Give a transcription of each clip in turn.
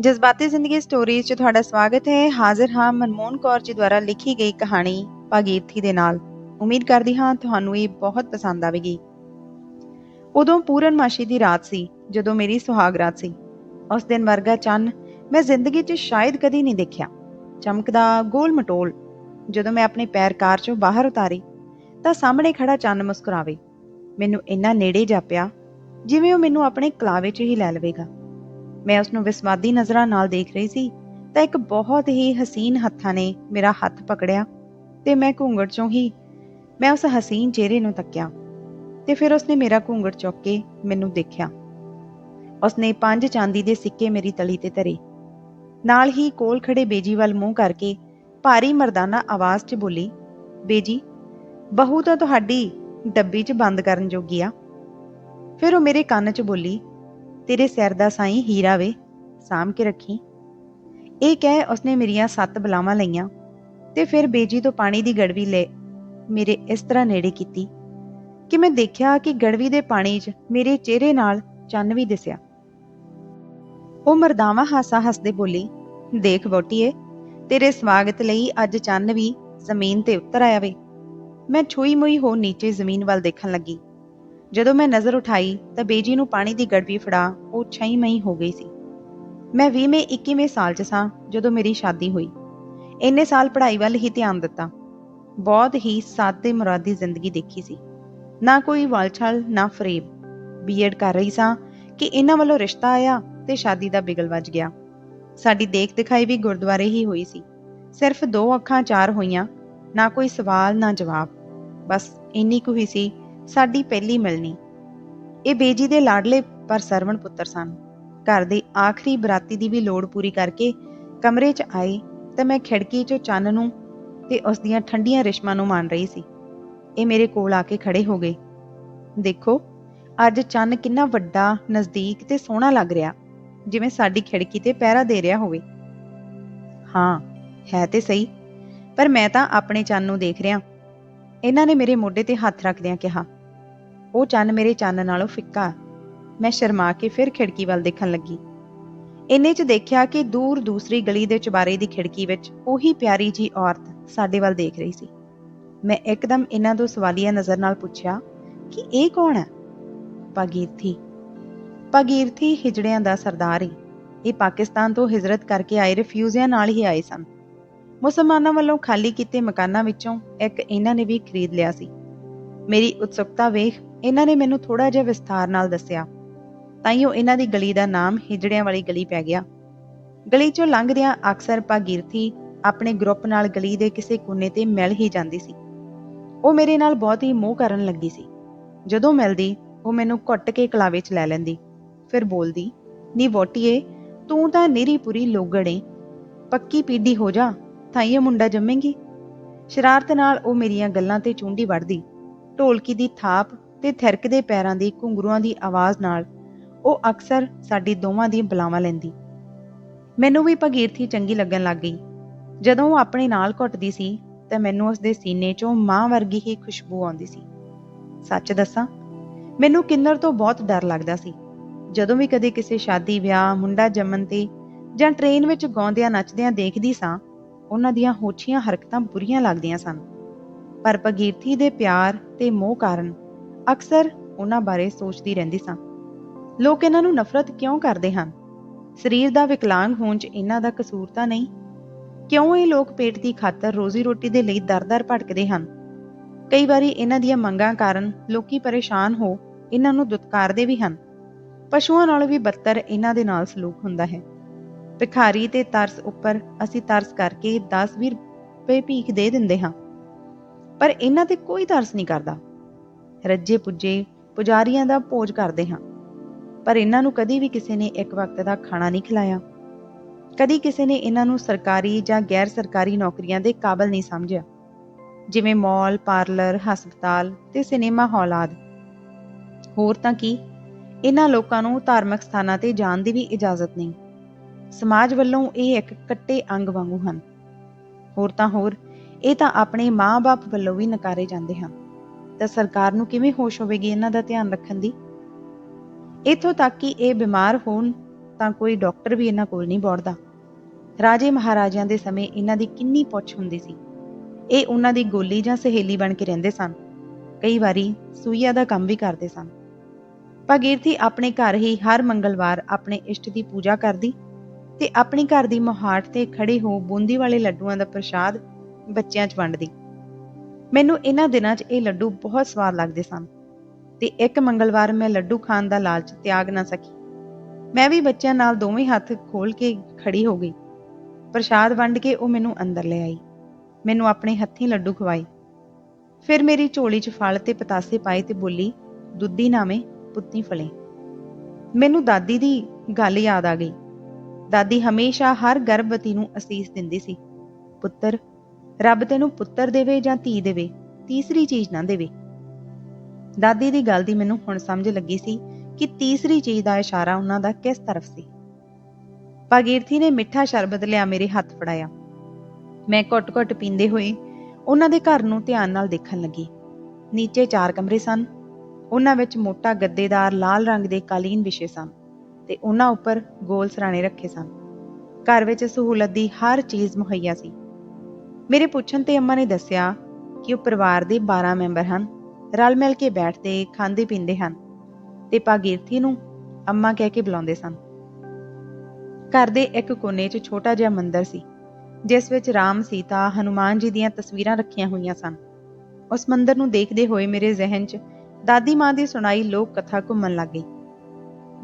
ਜਜ਼ਬਾਤੀ ਜ਼ਿੰਦਗੀ ਸਟੋਰੀਜ਼ 'ਚ ਤੁਹਾਡਾ ਸਵਾਗਤ ਹੈ। ਹਾਜ਼ਰ ਹਾਂ ਮਨਮੋਹਨ ਕੌਰ ਜੀ ਦੁਆਰਾ ਲਿਖੀ ਗਈ ਕਹਾਣੀ ਭਾਗੀਰਥੀ ਦੇ ਨਾਲ। ਉਮੀਦ ਕਰਦੀ ਹਾਂ ਤੁਹਾਨੂੰ ਇਹ ਬਹੁਤ ਪਸੰਦ ਆਵੇਗੀ। ਉਦੋਂ ਪੂਰਨਮਾਸ਼ੀ ਦੀ ਰਾਤ ਸੀ, ਜਦੋਂ ਮੇਰੀ ਸੁਹਾਗ ਰਾਤ ਸੀ। ਉਸ ਦਿਨ ਵਰਗਾ ਚੰਨ ਮੈਂ ਜ਼ਿੰਦਗੀ 'ਚ ਸ਼ਾਇਦ ਕਦੀ ਨਹੀਂ ਦੇਖਿਆ। ਚਮਕਦਾ ਗੋਲ ਮਟੋਲ, ਜਦੋਂ ਮੈਂ ਆਪਣੇ ਪੈਰ ਕਾਰ 'ਚੋਂ ਬਾਹਰ ਉਤਾਰੀ, ਤਾਂ ਸਾਹਮਣੇ ਖੜਾ ਚੰਨ ਮੁਸਕਰਾਵੇ। ਮੈਨੂੰ ਇੰਨਾ ਨੇੜੇ ਜਾਪਿਆ, ਜਿਵੇਂ ਉਹ ਮੈਨੂੰ ਆਪਣੇ ਕਲਾਵੇ 'ਚ ਹੀ ਲੈ ਲਵੇਗਾ। ਮੈਂ ਉਸ ਨੂੰ ਵਿਸਵਾਦੀ ਨਜ਼ਰਾਂ ਨਾਲ ਦੇਖ ਰਹੀ ਸੀ, ਤਾਂ ਇੱਕ ਬਹੁਤ ਹੀ ਹਸੀਨ ਹੱਥਾਂ ਨੇ ਮੇਰਾ ਹੱਥ ਪਕੜਿਆ ਤੇ ਮੈਂ ਘੂੰਗਟ ਚੋਂ ਹੀ ਮੈਂ ਉਸ ਹਸੀਨ ਚਿਹਰੇ ਨੂੰ ਤੱਕਿਆ ਤੇ ਫਿਰ ਉਸਨੇ ਮੇਰਾ ਘੂੰਗਟ ਚੁੱਕ ਕੇ ਮੈਨੂੰ ਦੇਖਿਆ। ਉਸਨੇ ਪੰਜ ਚਾਂਦੀ ਦੇ ਸਿੱਕੇ ਮੇਰੀ ਤਲੀ ਤੇ ਧਰੇ। ਨਾਲ ਹੀ ਕੋਲ ਖੜੇ ਬੇਜੀ ਵੱਲ ਮੂੰਹ ਕਰਕੇ ਭਾਰੀ ਮਰਦਾਨਾ ਆਵਾਜ਼ 'ਚ ਬੋਲੀ, ਬੇਜੀ, ਬਹੂ ਤਾਂ ਤੁਹਾਡੀ ਡੱਬੀ 'ਚ ਬੰਦ ਕਰਨ ਜੋਗੀ ਆ। ਫਿਰ ਉਹ ਮੇਰੇ ਕੰਨ 'ਚ ਬੋਲੀ ਤੇਰੇ ਸਿਰ ਦਾ ਸਾਈਂ ਹੀਰਾ ਵੇ, ਸਾਂਭ ਕੇ ਰੱਖੀ। ਇਹ ਕਹਿ ਉਸਨੇ ਮੇਰੀਆਂ ਸੱਤ ਬਲਾਵਾਂ ਲਈਆਂ ਤੇ ਫਿਰ ਬੇਜੀ ਤੋਂ ਪਾਣੀ ਦੀ ਗੜਵੀ ਲੈ ਮੇਰੇ ਇਸ ਤਰ੍ਹਾਂ ਨੇੜੇ ਕੀਤੀ ਕਿ ਮੈਂ ਦੇਖਿਆ ਕਿ ਗੜਵੀ ਦੇ ਪਾਣੀ 'ਚ ਮੇਰੇ ਚਿਹਰੇ ਨਾਲ ਚੰਨ ਵੀ ਦਿਸਿਆ। ਉਹ ਮਰਦਾਵਾ ਹਾਸਾ ਹੱਸਦੇ ਬੋਲੀ, ਦੇਖ ਵੋਟੀਏ ਤੇਰੇ ਸਵਾਗਤ ਲਈ ਅੱਜ ਚੰਨ ਵੀ ਜ਼ਮੀਨ ਤੇ ਉਤਰ ਆਇਆ ਵੇ। ਮੈਂ ਛੋਈ ਮੋਈ ਹੋ ਨੀਚੇ ਜ਼ਮੀਨ ਵੱਲ ਦੇਖਣ ਲੱਗੀ। ਜਦੋਂ ਮੈਂ ਨਜ਼ਰ ਉਠਾਈ ਤਾਂ ਬੇਜੀ ਨੂੰ ਪਾਣੀ ਦੀ ਗੜਵੀ ਫੜਾ, ਉਹ ਛਈ ਮਈ ਹੋ ਗਈ ਸੀ। ਮੈਂ 20ਵੇਂ 21ਵੇਂ ਸਾਲ 'ਚ ਸਾਂ ਜਦੋਂ ਮੇਰੀ ਸ਼ਾਦੀ ਹੋਈ। ਇੰਨੇ ਸਾਲ ਪੜ੍ਹਾਈ ਵੱਲ ਹੀ ਧਿਆਨ ਦਿੱਤਾ। ਬਹੁਤ ਹੀ ਸਾਦੇ ਮੁਰਾਦੀ ਜ਼ਿੰਦਗੀ ਦੇਖੀ ਸੀ। ਨਾ ਕੋਈ ਵਾਲਛਲ, ਨਾ ਫਰੇਬ। ਬੀਐਡ ਕਰ ਰਹੀ ਸਾਂ ਕਿ ਇਹਨਾਂ ਵੱਲੋਂ ਰਿਸ਼ਤਾ ਆਇਆ ਤੇ ਸ਼ਾਦੀ ਦਾ ਬਿਗਲ ਵੱਜ ਗਿਆ। ਸਾਡੀ ਦੇਖ ਦਿਖਾਈ ਵੀ ਗੁਰਦੁਆਰੇ ਹੀ ਹੋਈ ਸੀ। ਸਿਰਫ ਦੋ ਅੱਖਾਂ ਚਾਰ ਹੋਈਆਂ, ਨਾ ਕੋਈ ਸਵਾਲ, ਨਾ ਜਵਾਬ। ਬਸ ਇੰਨੀ ਕੁ ਹੀ ਸੀ ਸਾਡੀ ਪਹਿਲੀ ਮਿਲਣੀ। ਇਹ ਬੇਜੀ ਦੇ ਲਾਡਲੇ ਪਰ ਸਰਵਣ ਪੁੱਤਰ ਸਨ। ਘਰ ਦੇ ਆਖਰੀ ਬਰਾਤੀ ਦੀ ਵੀ ਲੋੜ ਪੂਰੀ ਕਰਕੇ ਕਮਰੇ 'ਚ ਆਏ ਤਾਂ ਮੈਂ ਖਿੜਕੀ 'ਚੋਂ ਚੰਨ ਨੂੰ ਤੇ ਉਸ ਦੀਆਂ ਠੰਡੀਆਂ ਰਿਸ਼ਮਾਂ ਨੂੰ ਮਾਣ ਰਹੀ ਸੀ। ਇਹ ਮੇਰੇ ਕੋਲ ਆ ਕੇ ਖੜੇ ਹੋ ਗਏ। ਦੇਖੋ, ਅੱਜ ਚੰਨ ਕਿੰਨਾ ਵੱਡਾ, ਨਜ਼ਦੀਕ ਤੇ ਸੋਹਣਾ ਲੱਗ ਰਿਹਾ, ਜਿਵੇਂ ਸਾਡੀ ਖਿੜਕੀ ਤੇ ਪਹਿਰਾ ਦੇ ਰਿਹਾ ਹੋਵੇ। ਹਾਂ, ਹੈ ਤੇ ਸਹੀ, ਪਰ ਮੈਂ ਤਾਂ ਆਪਣੇ ਚੰਨ ਨੂੰ ਦੇਖ ਰਿਹਾ। ਇਹਨਾਂ ਨੇ ਮੇਰੇ ਮੋਢੇ ਤੇ ਹੱਥ ਰੱਖਦਿਆਂ ਕਿਹਾ, ਉਹ ਚੰਨ ਮੇਰੇ ਚੰਨ ਨਾਲੋਂ ਫਿੱਕਾ ਮੈਂ ਸ਼ਰਮਾ ਕੇ ਫਿਰ ਖਿੜਕੀ ਵੱਲ ਦੇਖਣ ਲੱਗੀ। ਇੰਨੇ 'ਚ ਦੇਖਿਆ ਕਿ ਦੂਰ ਦੂਸਰੀ ਗਲੀ ਦੇ ਚੁਬਾਰੇ ਦੀ ਖਿੜਕੀ ਵਿੱਚ ਉਹੀ ਪਿਆਰੀ ਜੀ ਔਰਤ ਸਾਡੇ ਵੱਲ ਦੇਖ ਰਹੀ ਸੀ। ਮੈਂ ਇੱਕਦਮ ਇਹਨਾਂ ਤੋਂ ਸਵਾਲੀਆ ਨਜ਼ਰ ਨਾਲ ਪੁੱਛਿਆ, ਕਿ ਇਹ ਕੌਣ ਹੈ? ਭਾਗੀਰਥੀ। ਭਾਗੀਰਥੀ ਹਿਜੜਿਆਂ ਦਾ ਸਰਦਾਰ ਹੀ ਇਹ ਪਾਕਿਸਤਾਨ ਤੋਂ ਹਿਜਰਤ ਕਰਕੇ ਆਏ ਰਿਫਿਊਜ਼ੀਆਂ ਨਾਲ ਹੀ ਆਏ ਸਨ। ਮੁਸਲਮਾਨਾਂ ਵੱਲੋਂ ਖਾਲੀ ਕੀਤੇ ਮਕਾਨਾਂ ਵਿੱਚੋਂ ਇੱਕ ਇਹਨਾਂ ਨੇ ਵੀ ਖਰੀਦ ਲਿਆ ਸੀ। ਮੇਰੀ ਉਤਸੁਕਤਾ ਵੇਖ ਇਹਨਾਂ ਨੇ ਮੈਨੂੰ ਥੋੜਾ ਜਿਹਾ ਵਿਸਥਾਰ ਨਾਲ ਦੱਸਿਆ। ਤਾਈਓ ਇਹਨਾਂ ਦੀ ਗਲੀ ਦਾ ਨਾਮ ਹਿਜੜਿਆਂ ਵਾਲੀ ਗਲੀ ਪੈ ਗਿਆ। ਗਲੀ ਚੋਂ ਲੰਘਦਿਆਂ ਅਕਸਰ ਭਾਗੀਰਥੀ ਆਪਣੇ ਗਰੁੱਪ ਨਾਲ ਗਲੀ ਦੇ ਕਿਸੇ ਕੋਨੇ ਤੇ ਮਿਲ ਹੀ ਜਾਂਦੀ ਸੀ। ਉਹ ਮੇਰੇ ਨਾਲ ਬਹੁਤ ਹੀ ਮੋਹ ਕਰਨ ਲੱਗੀ ਸੀ। ਜਦੋਂ ਮਿਲਦੀ, ਉਹ ਮੈਨੂੰ ਘੁੱਟ ਕੇ ਕਲਾਵੇ 'ਚ ਲੈ ਲੈਂਦੀ। ਫਿਰ ਬੋਲਦੀ, ਨੀ ਵੋਟੀਏ, ਤੂੰ ਤਾਂ ਨੀਰੀ ਪੁਰੀ ਲੋਗੜੇ, ਪੱਕੀ ਪੀਡੀ ਹੋ ਜਾ ਥਾਈਏ ਮੁੰਡਾ ਜੰਮੇਗੀ। ਸ਼ਰਾਰਤ ਨਾਲ ਉਹ ਮੇਰੀਆਂ ਗੱਲਾਂ ਤੇ ਚੁੰਡੀ ਵੜਦੀ ਢੋਲਕੀ ਦੀ ਥਾਪ ਤੇ ਥਿਰਕਦੇ ਪੈਰਾਂ ਦੀ ਘੁੰਗਰੂਆਂ ਦੀ ਆਵਾਜ਼ ਨਾਲ ਉਹ ਅਕਸਰ ਸਾਡੀ ਦੋਵਾਂ ਦੀਆਂ ਬੁਲਾਵਾਂ ਲੈਂਦੀ। ਮੈਨੂੰ ਵੀ ਭਗੀਰਥੀ ਚੰਗੀ ਲੱਗਣ ਲੱਗ ਗਈ। ਜਦੋਂ ਉਹ ਆਪਣੇ ਨਾਲ ਘੁੱਟਦੀ ਸੀ ਤਾਂ ਮੈਨੂੰ ਉਸ ਦੇ ਸੀਨੇ 'ਚੋਂ ਮਾਂ ਵਰਗੀ ਹੀ ਖੁਸ਼ਬੂ ਆਉਂਦੀ ਸੀ। ਸੱਚ ਦੱਸਾਂ, ਮੈਨੂੰ ਕਿੰਨਰ ਤੋਂ ਬਹੁਤ ਡਰ ਲੱਗਦਾ ਸੀ। ਜਦੋਂ ਵੀ ਕਦੇ ਕਿਸੇ ਸ਼ਾਦੀ, ਵਿਆਹ, ਮੁੰਡਾ ਜੰਮਣ ਤੇ ਜਾਂ ਟ੍ਰੇਨ ਵਿੱਚ ਗਾਉਂਦਿਆਂ ਨੱਚਦਿਆਂ ਦੇਖਦੀ ਸਾਂ ਉਹਨਾਂ ਦੀਆਂ ਹੋਛੀਆਂ ਹਰਕਤਾਂ ਬੁਰੀਆਂ ਲੱਗਦੀਆਂ ਸਨ। ਪਰ ਭਗੀਰਥੀ ਦੇ ਪਿਆਰ ਤੇ ਮੋਹ ਕਾਰਨ ਅਕਸਰ ਉਹਨਾਂ ਬਾਰੇ ਸੋਚਦੀ ਰਹਿੰਦੀ ਸਾਂ। ਲੋਕ ਇਹਨਾਂ ਨੂੰ ਨਫ਼ਰਤ ਕਿਉਂ ਕਰਦੇ ਹਨ? ਸਰੀਰ ਦਾ ਵਿਕਲਾਂਗ ਹੋਣ 'ਚ ਇਹਨਾਂ ਦਾ ਕਸੂਰ ਤਾਂ ਨਹੀਂ? ਕਿਉਂ ਇਹ ਲੋਕ ਪੇਟ ਦੀ ਖਾਤਰ ਰੋਜ਼ੀ ਰੋਟੀ ਦੇ ਲਈ ਦਰ-ਦਰ ਭਟਕਦੇ ਹਨ? ਕਈ ਵਾਰੀ ਇਹਨਾਂ ਦੀਆਂ ਮੰਗਾਂ ਕਾਰਨ ਲੋਕੀ ਪਰੇਸ਼ਾਨ ਹੋ ਇਹਨਾਂ ਨੂੰ ਦੁਤਕਾਰਦੇ ਵੀ ਹਨ। ਪਸ਼ੂਆਂ ਨਾਲੋਂ ਵੀ ਬੱਤਰ ਇਹਨਾਂ ਦੇ ਨਾਲ ਸਲੂਕ ਹੁੰਦਾ ਹੈ। ਭਿਖਾਰੀ ਤੇ ਤਰਸ ਉੱਪਰ ਅਸੀਂ ਤਰਸ ਕਰਕੇ 10-20 ਰੁਪਏ ਭੀਖ ਦੇ ਦਿੰਦੇ ਹਾਂ। ਪਰ ਇਹਨਾਂ ਤੇ ਕੋਈ ਤਰਸ ਨਹੀਂ ਕਰਦਾ। ਰੱਜੇ ਪੁੱਜੇ ਪੁਜਾਰੀਆਂ ਦਾ ਭੋਜ ਕਰਦੇ ਹਾਂ। ਪਰ ਇਹਨਾਂ ਨੂੰ ਕਦੀ ਵੀ ਕਿਸੇ ਨੇ ਇੱਕ ਵਕਤ ਦਾ ਖਾਣਾ ਨਹੀਂ ਖਿਲਾਇਆ। ਕਦੀ ਕਿਸੇ ਨੇ ਇਹਨਾਂ ਨੂੰ ਸਰਕਾਰੀ ਜਾਂ ਗੈਰ ਸਰਕਾਰੀ ਨੌਕਰੀਆਂ ਦੇ ਕਾਬਲ ਨਹੀਂ ਸਮਝਿਆ। ਜਿਵੇਂ ਮਾਲ, ਪਾਰਲਰ, ਹਸਪਤਾਲ ਤੇ ਸਿਨੇਮਾ ਹਾਲ ਆਦਿ। ਹੋਰ ਤਾਂ ਕੀ? ਇਹਨਾਂ ਲੋਕਾਂ ਨੂੰ ਧਾਰਮਿਕ ਸਥਾਨਾਂ ਤੇ ਜਾਣ ਦੀ ਵੀ ਇਜਾਜ਼ਤ ਨਹੀਂ। ਸਮਾਜ ਵੱਲੋਂ ਇਹ ਇੱਕ ਕੱਟੇ ਅੰਗ ਵਾਂਗੂ ਹਨ। ਹੋਰ ਤਾਂ ਹੋਰ, ਇਹ ਤਾਂ ਆਪਣੇ ਮਾਂ-ਬਾਪ ਵੱਲੋਂ ਵੀ ਨਕਾਰੇ ਜਾਂਦੇ ਹਨ। ਤਾਂ ਸਰਕਾਰ ਨੂੰ ਕਿਵੇਂ ਹੋਸ਼ ਹੋਵੇਗੀ ਇਹਨਾਂ ਦਾ ਧਿਆਨ ਰੱਖਣ ਦੀ? ਇਥੋਂ ਤੱਕ ਕਿ ਇਹ ਬਿਮਾਰ ਹੋਣ ਤਾਂ ਕੋਈ ਡਾਕਟਰ ਵੀ ਇਹਨਾਂ ਕੋਲ ਨਹੀਂ ਬੋੜਦਾ। ਰਾਜੇ ਮਹਾਰਾਜਿਆਂ ਦੇ ਸਮੇਂ ਇਹਨਾਂ ਦੀ ਕਿੰਨੀ ਪੁੱਛ ਹੁੰਦੀ ਸੀ। ਇਹ ਉਹਨਾਂ ਦੀ ਗੋਲੀ ਜਾਂ ਸਹੇਲੀ ਬਣ ਕੇ ਰਹਿੰਦੇ ਸਨ। ਕਈ ਵਾਰੀ ਸੂਈਆ ਦਾ ਕੰਮ ਵੀ ਕਰਦੇ ਸਨ। ਭਗੀਰਥੀ ਆਪਣੇ ਘਰ ਹੀ ਹਰ ਮੰਗਲਵਾਰ ਆਪਣੇ ਇਸ਼ਟ ਦੀ ਪੂਜਾ ਕਰਦੀ ਤੇ ਆਪਣੇ ਘਰ ਦੀ ਮੋਹਾਟ ਤੇ ਖੜੇ ਹੋ ਬੂੰਦੀ ਵਾਲੇ ਲੱਡੂਆਂ ਦਾ ਪ੍ਰਸ਼ਾਦ ਬੱਚਿਆਂ 'ਚ ਵੰਡਦੀ। ਮੈਨੂੰ ਇਹਨਾਂ ਦਿਨਾਂ 'ਚ ਇਹ ਲੱਡੂ ਬਹੁਤ ਸਵਾਦ ਲੱਗਦੇ ਸਨ ਤੇ ਇੱਕ ਮੰਗਲਵਾਰ ਮੈਂ ਲੱਡੂ ਖਾਣ ਦਾ ਲਾਲਚ ਤਿਆਗ ਨਾ ਸਕੀ। ਮੈਂ ਵੀ ਬੱਚਿਆਂ ਨਾਲ ਦੋਵੇਂ ਹੱਥ ਖੋਲ ਕੇ ਖੜੀ ਹੋ ਗਈ। ਪ੍ਰਸ਼ਾਦ ਵੰਡ ਕੇ ਉਹ ਮੈਨੂੰ ਅੰਦਰ ਲੈ ਆਈ। ਮੈਨੂੰ ਆਪਣੇ ਹੱਥੀਂ ਲੱਡੂ ਖਵਾਈ ਫਿਰ ਮੇਰੀ ਝੋਲੀ 'ਚ ਫਲ ਤੇ ਪਤਾਸੇ ਪਾਏ ਤੇ ਬੋਲੀ, ਦੁੱਧੀ ਨਾਵੇਂ ਪੁੱਤੀ ਫਲੇ। ਮੈਨੂੰ ਦਾਦੀ ਦੀ ਗੱਲ ਯਾਦ ਆ ਗਈ। ਦਾਦੀ ਹਮੇਸ਼ਾ ਹਰ ਗਰਭਵਤੀ ਨੂੰ ਅਸੀਸ ਦਿੰਦੀ ਸੀ। ਪੁੱਤਰ, ਰੱਬ ਤੈਨੂੰ ਪੁੱਤਰ ਦੇਵੇ ਜਾਂ ਧੀ ਦੇਵੇ, ਤੀਸਰੀ ਚੀਜ਼ ਨਾ ਦੇਵੇ। ਦਾਦੀ ਦੀ ਗੱਲ ਦੀ ਮੈਨੂੰ ਹੁਣ ਸਮਝ ਲੱਗੀ ਸੀ ਕਿ ਤੀਸਰੀ ਚੀਜ਼ ਦਾ ਇਸ਼ਾਰਾ ਉਹਨਾਂ ਦਾ ਕਿਸ ਤਰਫ ਸੀ। ਭਾਗੀਰਥੀ ਨੇ ਮਿੱਠਾ ਸ਼ਰਬਤ ਲਿਆ ਮੇਰੇ ਹੱਥ ਫੜਾਇਆ। ਮੈਂ ਘੁੱਟ-ਘੁੱਟ ਪੀਂਦੇ ਹੋਏ ਉਹਨਾਂ ਦੇ ਘਰ ਨੂੰ ਧਿਆਨ ਨਾਲ ਦੇਖਣ ਲੱਗੀ। ਨੀਚੇ ਚਾਰ ਕਮਰੇ ਸਨ। ਉਹਨਾਂ ਵਿੱਚ ਮੋਟਾ ਗੱਦੇਦਾਰ ਲਾਲ ਰੰਗ ਦੇ ਕਾਲੀਨ ਵਿਸ਼ੇ ਸਨ। ਤੇ ਉਹਨਾਂ ਉੱਪਰ ਗੋਲ ਸਰਾਣੇ ਰੱਖੇ ਸਨ। ਘਰ ਵਿੱਚ ਸਹੂਲਤ ਦੀ ਹਰ ਚੀਜ਼ ਮੁਹੱਈਆ ਸੀ। ਮੇਰੇ ਪੁੱਛਣ ਤੇ ਅੰਮਾ ਨੇ ਦੱਸਿਆ ਕਿ ਉਹ ਪਰਿਵਾਰ ਦੇ 12 ਮੈਂਬਰ ਹਨ, ਰਲ ਮਿਲ ਕੇ ਬੈਠਦੇ, ਖਾਂਦੇ, ਪੀਂਦੇ ਹਨ ਤੇ ਭਾਗੀਰਥੀ ਨੂੰ ਅੰਮਾ ਕਹਿ ਕੇ ਬੁਲਾਉਂਦੇ ਸਨ। ਘਰ ਦੇ ਇੱਕ ਕੋਨੇ 'ਚ ਛੋਟਾ ਜਿਹਾ ਮੰਦਿਰ ਸੀ, ਜਿਸ ਵਿੱਚ ਰਾਮ, ਸੀਤਾ, ਹਨੂਮਾਨ ਜੀ ਦੀਆਂ ਤਸਵੀਰਾਂ ਰੱਖੀਆਂ ਹੋਈਆਂ ਸਨ। ਉਸ ਮੰਦਿਰ ਨੂੰ ਦੇਖਦੇ ਹੋਏ ਮੇਰੇ ਜ਼ਿਹਨ 'ਚ ਦਾਦੀ ਮਾਂ ਦੀ ਸੁਣਾਈ ਲੋਕ ਕਥਾ ਘੁੰਮਣ ਲੱਗ ਗਈ।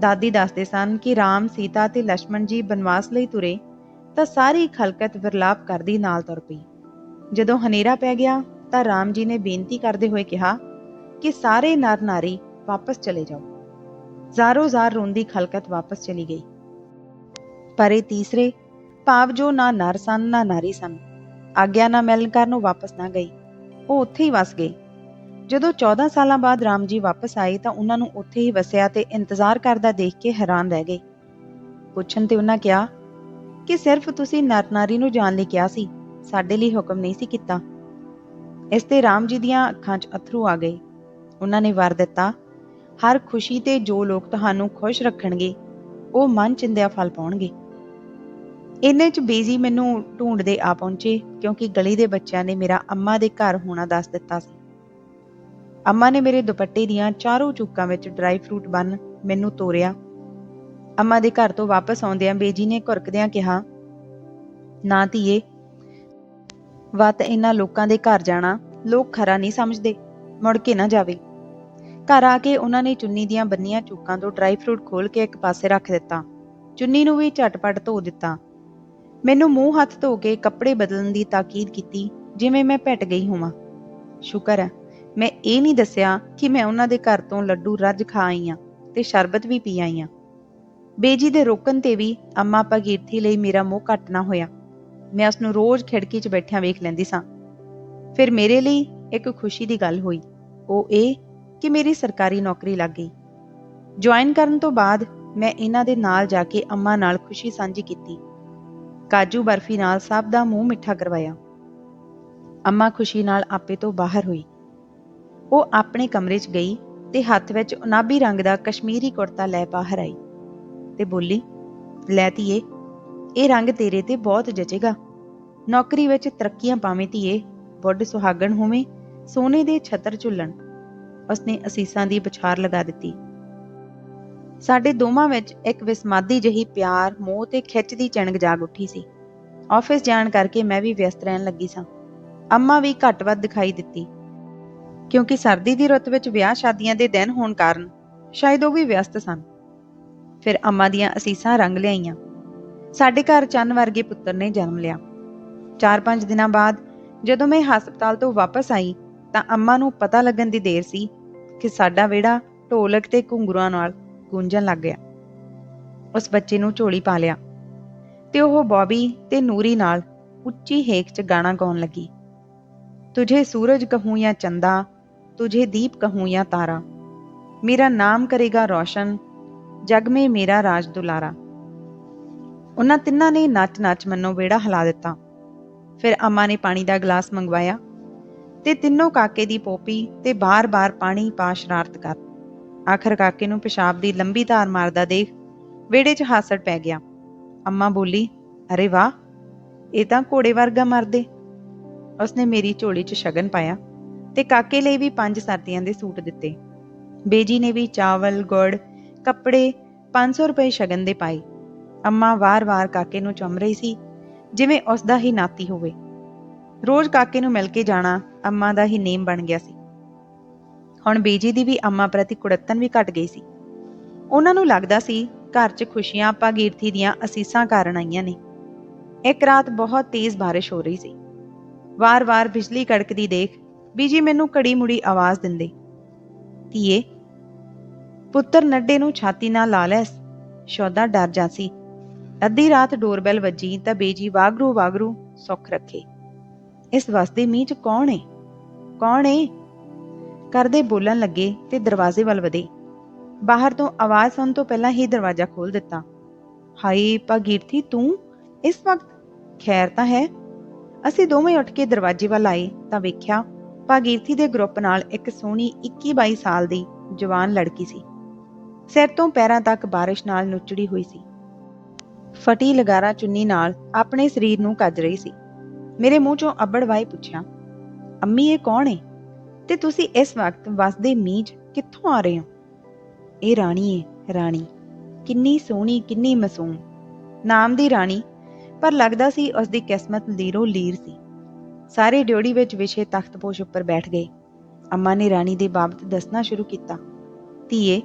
ਦਾਦੀ ਦੱਸਦੇ ਸਨ ਕਿ ਰਾਮ, ਸੀਤਾ ਤੇ ਲక్ష్మణ ਜੀ ਬਨਵਾਸ ਲਈ ਤੁਰੇ, ਤਾਂ ਸਾਰੀ ਖਲਕਤ ਵਿਰਲਾਪ ਕਰਦੀ ਨਾਲ ਤੁਰ ਪਈ। ਜਦੋਂ ਹਨੇਰਾ ਪੈ ਗਿਆ, ਤਾਂ ਰਾਮ ਜੀ ਨੇ ਬੇਨਤੀ ਕਰਦੇ ਹੋਏ ਕਿਹਾ ਕਿ ਸਾਰੇ ਨਰ ਨਾਰੀ ਵਾਪਸ ਚਲੇ ਜਾਓ। ਜ਼ਾਰੋ ਜ਼ਾਰ ਰੋਂਦੀ ਖਲਕਤ ਵਾਪਸ ਚਲੀ ਗਈ। ਪਰ ਇਹ ਤੀਸਰੇ ਭਾਵ ਜੋ ਨਾ ਨਰ ਸਨ, ਨਾ ਨਾਰੀ ਸਨ। ਆਗਿਆ ਨਾ ਮਿਲਣ ਕਰਨ ਉਹ ਵਾਪਸ ਨਾ ਗਈ ਉਹ ਉੱਥੇ ਹੀ ਵਸ ਗਏ। ਜਦੋਂ 14 ਸਾਲਾਂ ਬਾਅਦ ਰਾਮ ਜੀ ਵਾਪਸ ਆਏ ਤਾਂ ਉਹਨਾਂ ਨੂੰ ਉੱਥੇ ਹੀ ਵਸਿਆ ਤੇ ਇੰਤਜ਼ਾਰ ਕਰਦਾ ਦੇਖ ਕੇ ਹੈਰਾਨ ਰਹਿ ਗਏ। ਪੁੱਛਣ ਤੇ ਉਹਨਾਂ ਕਿਹਾ, ਕਿ ਸਿਰਫ ਤੁਸੀਂ ਨਰਨਾਰੀ ਨੂੰ ਜਾਣ ਲਈ ਕਿਹਾ ਸੀ, ਸਾਡੇ ਲਈ ਹੁਕਮ ਨਹੀਂ ਸੀ ਕੀਤਾ? ਇਸ ਤੇ ਰਾਮ ਜੀ ਦੀਆਂ ਅੱਖਾਂ 'ਚ ਅਥਰੂ ਆ ਗਏ। ਉਹਨਾਂ ਨੇ ਵਰ ਦਿੱਤਾ, ਹਰ ਖੁਸ਼ੀ ਤੇ ਜੋ ਲੋਕ ਤੁਹਾਨੂੰ ਖੁਸ਼ ਰੱਖਣਗੇ, ਉਹ ਮਨ ਚਿੰਦਿਆ ਫਲ ਪਾਉਣਗੇ। ਇੰਨੇ 'ਚ ਬੀਜ਼ੀ ਮੈਨੂੰ ਢੂੰਡਦੇ ਆ ਪਹੁੰਚੇ, ਕਿਉਂਕਿ ਗਲੀ ਦੇ ਬੱਚਿਆਂ ਨੇ ਮੇਰਾ ਅੰਮਾ ਦੇ ਘਰ ਹੋਣਾ ਦੱਸ ਦਿੱਤਾ ਸੀ। ਅੰਮਾ ਨੇ ਮੇਰੇ ਦੁਪੱਟੇ ਦੀਆਂ ਚਾਰੋਂ ਚੁੱਕਾਂ ਵਿੱਚ ਡਰਾਈ ਫਰੂਟ ਬੰਨ ਮੈਨੂੰ ਤੋਰਿਆ। ਅੰਮਾ ਦੇ ਘਰ ਤੋਂ ਵਾਪਸ ਆਉਂਦਿਆਂ ਬੇਜੀ ਨੇ ਘੁਰਕਦਿਆਂ ਕਿਹਾ, ਨਾ ਧੀਏ, ਵਤ ਇਹਨਾਂ ਲੋਕਾਂ ਦੇ ਘਰ ਜਾਣਾ, ਲੋਕ ਖਰਾ ਨਹੀਂ ਸਮਝਦੇ, ਮੁੜ ਕੇ ਨਾ ਜਾਵੇ। ਘਰ ਆ ਕੇ ਉਹਨਾਂ ਨੇ ਚੁੰਨੀ ਦੀਆਂ ਬੰਨੀਆਂ ਚੂਕਾਂ ਤੋਂ ਡਰਾਈ ਫਰੂਟ ਖੋਲ ਕੇ ਇੱਕ ਪਾਸੇ ਰੱਖ ਦਿੱਤਾ। ਚੁੰਨੀ ਨੂੰ ਵੀ ਝਟਪਟ ਧੋ ਦਿੱਤਾ। ਮੈਨੂੰ ਮੂੰਹ ਹੱਥ ਧੋ ਕੇ ਕੱਪੜੇ ਬਦਲਣ ਦੀ ਤਾਕੀਦ ਕੀਤੀ, ਜਿਵੇਂ ਮੈਂ ਭਿੱਟ ਗਈ ਹੋਵਾਂ। ਸ਼ੁਕਰ ਹੈ। ਮੈਂ ਇਹ ਨਹੀਂ ਦੱਸਿਆ ਕਿ ਮੈਂ ਉਹਨਾਂ ਦੇ ਘਰ ਤੋਂ ਲੱਡੂ ਰੱਜ ਖਾ ਆਈ ਆਂ ਤੇ ਸ਼ਰਬਤ ਵੀ ਪੀ ਆਈ ਆਂ ਬੇਜੀ ਦੇ ਰੋਕਣ ਤੇ ਵੀ ਅੰਮਾ ਭਗੀਰਥੀ ਲਈ ਮੇਰਾ ਮੂੰਹ ਘੱਟ ਨਾ ਹੋਇਆ। ਮੈਂ ਉਸ ਨੂੰ ਰੋਜ਼ ਖਿੜਕੀ 'ਚ ਬੈਠਿਆਂ ਵੇਖ ਲੈਂਦੀ ਸਾਂ। ਫਿਰ ਮੇਰੇ ਲਈ ਇੱਕ ਖੁਸ਼ੀ ਦੀ ਗੱਲ ਹੋਈ। ਉਹ ਇਹ ਕਿ ਮੇਰੀ ਸਰਕਾਰੀ ਨੌਕਰੀ ਲੱਗ ਗਈ। ਜੁਆਇਨ ਕਰਨ ਤੋਂ ਬਾਅਦ ਮੈਂ ਇਹਨਾਂ ਦੇ ਨਾਲ ਜਾ ਕੇ ਅੰਮਾ ਨਾਲ ਖੁਸ਼ੀ ਸਾਂਝੀ ਕੀਤੀ। ਕਾਜੂ ਬਰਫੀ ਨਾਲ ਸਭ ਦਾ ਮੂੰਹ ਮਿੱਠਾ ਕਰਵਾਇਆ। ਅੰਮਾ ਖੁਸ਼ੀ ਨਾਲ ਆਪੇ ਤੋਂ ਬਾਹਰ ਹੋਈ। ਉਹ ਆਪਣੇ ਕਮਰੇ 'ਚ ਗਈ ਤੇ ਹੱਥ ਵਿੱਚ ਉਨਾਬੀ ਰੰਗ ਦਾ ਕਸ਼ਮੀਰੀ ਕੁੜਤਾ ਲੈ ਬਾਹਰ ਆਈ ਤੇ ਬੋਲੀ, ਲੈ ਧੀਏ, ਇਹ ਰੰਗ ਤੇਰੇ ਤੇ ਬਹੁਤ ਜਚੇਗਾ। ਨੌਕਰੀ ਵਿੱਚ ਤਰੱਕੀਆਂ ਪਾਵੇਂ ਧੀਏ, ਬੁੱਢ ਸੁਹਾਗਣ ਹੋਵੇਂ, ਸੋਨੇ ਦੇ ਛੱਤਰ ਝੁੱਲਣ। ਉਸਨੇ ਅਸੀਸਾਂ ਦੀ ਪਛਾਰ ਲਗਾ ਦਿੱਤੀ। ਸਾਡੇ ਦੋਵਾਂ ਵਿੱਚ ਇੱਕ ਵਿਸਮਾਦੀ ਜਹੀ ਪਿਆਰ, ਮੋਹ ਤੇ ਖਿੱਚ ਦੀ ਚਿਣਗ ਜਾਗ ਉੱਠੀ ਸੀ। ਆਫਿਸ ਜਾਣ ਕਰਕੇ ਮੈਂ ਵੀ ਵਿਅਸਤ ਰਹਿਣ ਲੱਗੀ ਸਾਂ। ਅੰਮਾ ਵੀ ਘੱਟ ਵੱਧ ਦਿਖਾਈ ਦਿੱਤੀ। ਕਿਉਂਕਿ ਸਰਦੀ ਦੀ ਰੁੱਤ ਵਿੱਚ ਵਿਆਹ ਸ਼ਾਦੀਆਂ ਦੇ ਦਿਨ ਹੋਣ ਕਾਰਨ ਸ਼ਾਇਦ ਉਹ ਵੀ ਵਿਅਸਤ ਸਨ। ਫਿਰ ਅੰਮਾ ਦੀਆਂ ਅਸੀਸਾਂ ਰੰਗ ਲਿਆਈਆਂ। ਸਾਡੇ ਘਰ ਚੰਨ ਵਰਗੇ ਪੁੱਤਰ ਨੇ ਜਨਮ ਲਿਆ। 4-5 ਦਿਨਾਂ ਬਾਅਦ ਜਦੋਂ ਮੈਂ ਹਸਪਤਾਲ ਤੋਂ ਵਾਪਸ ਆਈ ਤਾਂ ਅੰਮਾ ਨੂੰ ਪਤਾ ਲੱਗਣ ਦੀ ਦੇਰ ਸੀ ਕਿ ਸਾਡਾ ਵਿਹੜਾ ਢੋਲਕ ਤੇ ਘੁੰਗਰੂਆਂ ਨਾਲ ਗੂੰਜਣ ਲੱਗ ਗਿਆ। ਉਸ ਬੱਚੇ ਨੂੰ ਝੋਲੀ ਪਾ ਲਿਆ ਤੇ ਉਹ ਬੌਬੀ ਤੇ ਨੂਰੀ ਨਾਲ ਉੱਚੀ ਹੇਕ 'ਚ ਗਾਣਾ ਗਾਉਣ ਲੱਗੀ। ਤੁਝੇ ਸੂਰਜ ਕਹੂੰ ਜਾਂ ਚੰਦਾ ਤੁਝੇ ਦੀਪ ਕਹੂੰ ਜਾਂ ਤਾਰਾ ਮੇਰਾ ਨਾਮ ਕਰੇਗਾ ਰੋਸ਼ਨ ਜਗ ਮੇ ਮੇਰਾ ਰਾਜ ਦੁਲਾਰਾ ਉਹਨਾਂ ਤਿੰਨਾਂ ਨੇ ਨੱਚ-ਨੱਚ ਮੰਨੋ ਵਿਹੜਾ ਹਿਲਾ ਦਿੱਤਾ। ਫਿਰ ਅੰਮਾ ਨੇ ਪਾਣੀ ਦਾ ਗਲਾਸ ਮੰਗਵਾਇਆ ਤੇ ਤਿੰਨੋਂ ਕਾਕੇ ਦੀ ਪੋਪੀ ਤੇ ਬਾਰ-ਬਾਰ ਪਾਣੀ ਪਾ ਸ਼ਰਾਰਤ ਕਰ ਆਖਰ ਕਾਕੇ ਨੂੰ ਪਿਸ਼ਾਬ ਦੀ ਲੰਬੀ ਧਾਰ ਮਾਰਦਾ ਦੇਖ ਵਿਹੜੇ 'ਚ ਹਾਸੜ ਪੈ ਗਿਆ ਅੰਮਾ ਬੋਲੀ ਅਰੇ ਵਾਹ ਇਹ ਤਾਂ ਘੋੜੇ ਵਰਗਾ ਮਰਦੇ ਉਸਨੇ ਮੇਰੀ ਝੋਲੀ 'ਚ ਸ਼ਗਨ ਪਾਇਆ ਤੇ ਕਾਕੇ ਲਈ ਵੀ ਪੰਜ ਸਰਦੀਆਂ ਦੇ ਸੂਟ ਦਿੱਤੇ। ਬੇਜੀ ਨੇ ਵੀ ਚਾਵਲ, ਗੁੜ, ਕੱਪੜੇ 500 ਰੁਪਏ ਸ਼ਗਨ ਦੇ ਪਾਏ। ਅੰਮਾ ਵਾਰ-ਵਾਰ ਕਾਕੇ ਨੂੰ ਚੁੰਮ ਰਹੀ ਸੀ, ਜਿਵੇਂ ਉਸ ਦਾ ਹੀ ਨਾਤੀ ਹੋਵੇ। ਰੋਜ਼ ਕਾਕੇ ਨੂੰ ਮਿਲ ਕੇ ਜਾਣਾ ਅੰਮਾ ਦਾ ਹੀ ਨੇਮ ਬਣ ਗਿਆ ਸੀ। ਹੁਣ ਬੇਜੀ ਦੀ ਵੀ ਅੰਮਾ ਪ੍ਰਤੀ ਕੁੜੱਤਨ ਵੀ ਘਟ ਗਈ ਸੀ। ਉਹਨਾਂ ਨੂੰ ਲੱਗਦਾ ਸੀ, ਘਰ 'ਚ ਖੁਸ਼ੀਆਂ ਭਾਗੀਰਥੀ ਦੀਆਂ ਅਸੀਸਾਂ ਕਾਰਨ ਆਈਆਂ ਨੇ। ਇੱਕ ਰਾਤ ਬਹੁਤ ਤੇਜ਼ ਬਾਰਿਸ਼ ਹੋ ਰਹੀ ਸੀ। ਵਾਰ-ਵਾਰ ਬਿਜਲੀ ਕੜਕਦੀ ਦੇਖ ਬੀਜੀ ਮੈਨੂੰ ਘੜੀ ਮੁੜੀ ਆਵਾਜ਼ ਦਿੰਦੇ, ਧੀਏ, ਪੁੱਤਰ ਨੱਡੇ ਨੂੰ ਛਾਤੀ ਨਾਲ ਲਾ ਲੈ ਸ਼ੌਦਾ ਡਰ ਜਾਸੀ। ਅੱਧੀ ਰਾਤ ਡੋਰਬੈਲ ਵੱਜੀ ਤਾਂ ਬੀਜੀ ਵਾਗਰੂ ਵਾਗਰੂ ਸੁੱਖ ਰੱਖੇ। ਇਸ ਵਸਦੇ ਮੀਂਹ ਚ ਕੌਣ ਏ? ਕੌਣ ਏ? ਕਰਦੇ ਬੋਲਣ ਲੱਗੇ ਤੇ ਦਰਵਾਜ਼ੇ ਵੱਲ ਵਧੇ। ਬਾਹਰ ਤੋਂ ਆਵਾਜ਼ ਸੁਣ ਤੋਂ ਪਹਿਲਾਂ ਹੀ ਦਰਵਾਜ਼ਾ ਖੋਲ ਦਿੱਤਾ। ਹਾਏ, ਭਾਗੀਰਥੀ, ਤੂੰ ਇਸ ਵਕਤ ਖੈਰ ਤਾਂ ਹੈ? ਅਸੀਂ ਦੋਵੇਂ ਉੱਠ ਕੇ ਦਰਵਾਜ਼ੇ ਵੱਲ ਆਏ ਤਾਂ ਵੇਖਿਆ ਭਾਗੀਰਥੀ ਦੇ ਗਰੁੱਪ ਨਾਲ ਇੱਕ ਸੋਹਣੀ 21-22 ਸਾਲ ਦੀ ਜਵਾਨ ਲੜਕੀ ਸੀ। ਸਿਰ ਤੋਂ ਪੈਰਾਂ ਤੱਕ ਬਾਰਿਸ਼ ਨਾਲ ਨੁੱਚੜੀ ਹੋਈ ਸੀ। ਫਟੀ ਲਗਾਰਾ ਚੁੰਨੀ ਨਾਲ ਆਪਣੇ ਸਰੀਰ ਨੂੰ ਕੱਜ ਰਹੀ ਸੀ। ਮੇਰੇ ਮੂੰਹ ਚੋਂ ਅੱਬੜ ਵਾਈ ਪੁੱਛਿਆ, ਅੰਮੀ, ਇਹ ਕੌਣ ਏ? ਤੇ ਤੁਸੀਂ ਇਸ ਵਕਤ ਵਸਦੇ ਮੀਂਹ ਕਿੱਥੋਂ ਆ ਰਹੇ ਹੋ? ਇਹ ਰਾਣੀ ਏ, ਰਾਣੀ। ਕਿੰਨੀ ਸੋਹਣੀ, ਕਿੰਨੀ ਮਾਸੂਮ। ਨਾਮ ਦੀ ਰਾਣੀ, ਪਰ ਲੱਗਦਾ ਸੀ ਉਸ ਦੀ ਕਿਸਮਤ ਲੀਰੋ ਲੀਰ ਸੀ। ਸਾਰੇ ਡਿਓੜੀ ਵਿੱਚ ਵਿਛੇ ਤਖਤਪੋਸ਼ ਉੱਪਰ ਬੈਠ ਗਏ। ਅੰਮਾ ਨੇ ਰਾਣੀ ਦੇ ਬਾਬਤ ਦੱਸਣਾ ਸ਼ੁਰੂ ਕੀਤਾ। ਧੀਏ,